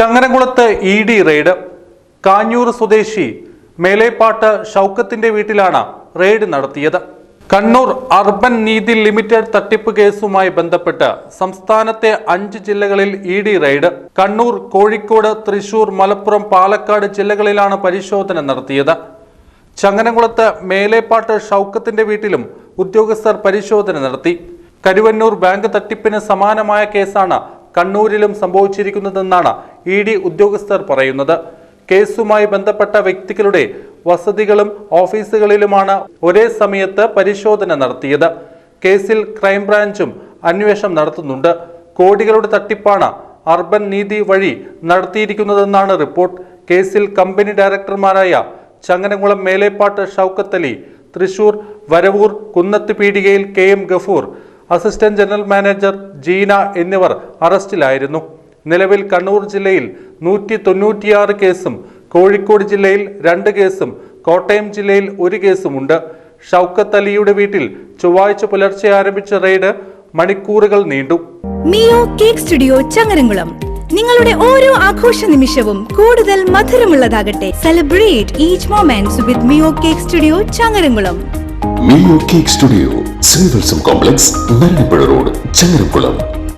ചങ്ങനകുളത്ത് E D raid. Kanjoor സ്വദേശി മേലേപ്പാട്ട് ഷൗക്കത്തിന്റെ വീട്ടിലാണ് raid നടത്തിയത്. കണ്ണൂർ അർബൻ നീതി ലിമിറ്റഡ് തട്ടിപ്പ് കേസുമായി ബന്ധപ്പെട്ട് സംസ്ഥാനത്തെ അഞ്ച് ജില്ലകളിൽ E D raid. Kannur Kozhikode Thrissur Malappuram Palakkad ജില്ലകളിലാണ് പരിശോധന നടത്തിയത്. ചങ്ങനകുളത്ത് മേലേപ്പാട്ട് ഷൗക്കത്തിന്റെ വീട്ടിലും ഉദ്യോഗസ്ഥർ പരിശോധന നടത്തി. കരുവന്നൂർ ബാങ്ക് തട്ടിപ്പിന് സമാനമായ കേസാണ് കണ്ണൂരിലും സംഭവിച്ചിരിക്കുന്നതെന്നാണ് ഇ ഡി ഉദ്യോഗസ്ഥർ പറയുന്നത്. കേസുമായി ബന്ധപ്പെട്ട വ്യക്തികളുടെ വസതികളും ഓഫീസുകളിലുമാണ് ഒരേ സമയത്ത് പരിശോധന നടത്തിയത്. കേസിൽ ക്രൈംബ്രാഞ്ചും അന്വേഷണം നടത്തുന്നുണ്ട്. കോടികളുടെ തട്ടിപ്പാണ് അർബൻ നീതി വഴി നടത്തിയിരിക്കുന്നതെന്നാണ് റിപ്പോർട്ട്. കേസിൽ കമ്പനി ഡയറക്ടർമാരായ ചങ്ങനകുളം മേലേപ്പാട്ട് ഷൗക്കത്തലി തൃശൂർ വരവൂർ കുന്നത്ത് പീടികയിൽ K M Gafoor assistant general manager Jeena എന്നിവർ അറസ്റ്റിലായിരുന്നു. നിലവിൽ കണ്ണൂർ ജില്ലയിൽ നൂറ്റി തൊണ്ണൂറ്റിയാറ് കേസും കോഴിക്കോട് ജില്ലയിൽ രണ്ട് കേസും കോട്ടയം ജില്ലയിൽ ഒരു കേസുമുണ്ട്. ഷൗക്കത്ത് അലിയുടെ വീട്ടിൽ ചൊവ്വാഴ്ച പുലർച്ചെ ആരംഭിച്ച റെയ്ഡ് മണിക്കൂറുകൾ നീണ്ടു. Miyo cake studio Changaramkulam. നിങ്ങളുടെ ഓരോ ആഘോഷ നിമിഷവും കൂടുതൽ മധുരമുള്ളതാകട്ടെ. Celebrate each moments with Miyo cake studio Changaramkulam. Miyo cake studio Srivatsam complex Narangappuzha road Changaramkulam.